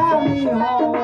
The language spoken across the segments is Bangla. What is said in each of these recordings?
আমি হব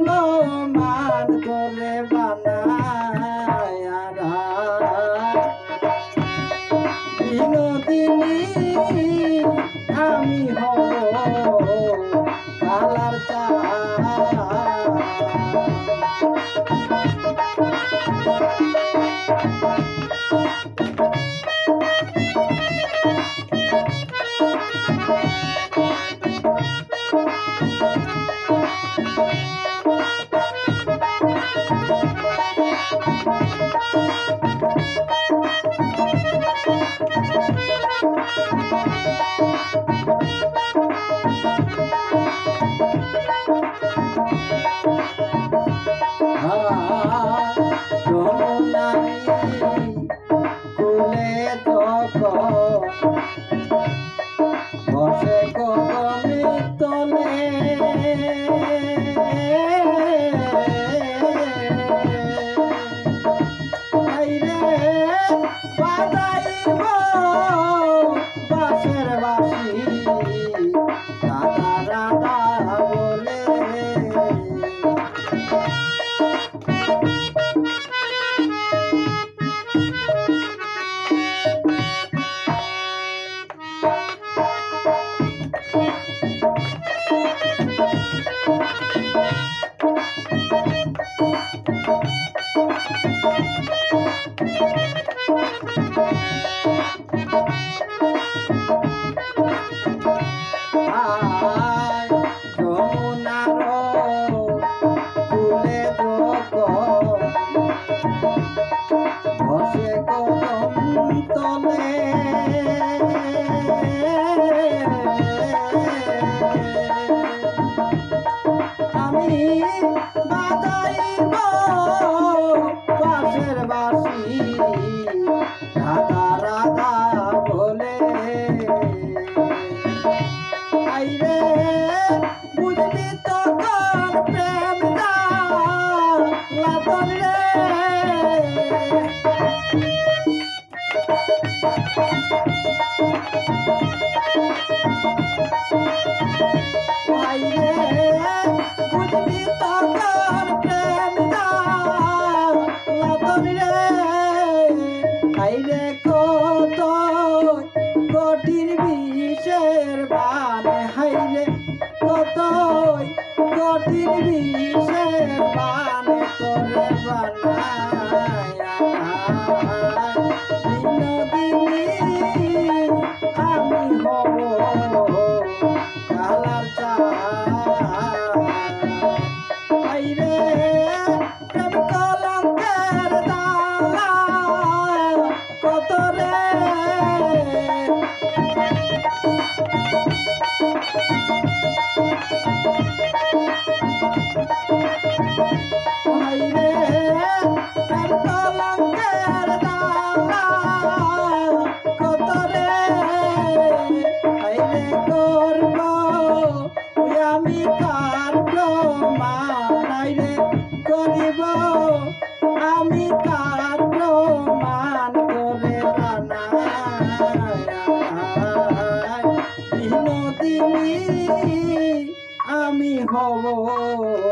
না বাঁশি বাজাইব বাঁশের বাঁশি রাধা রাধা বলে আইরে বুঝবি তখন প্রেম লাতন রে আইরে কঠিন বিষের পান তোরে আমি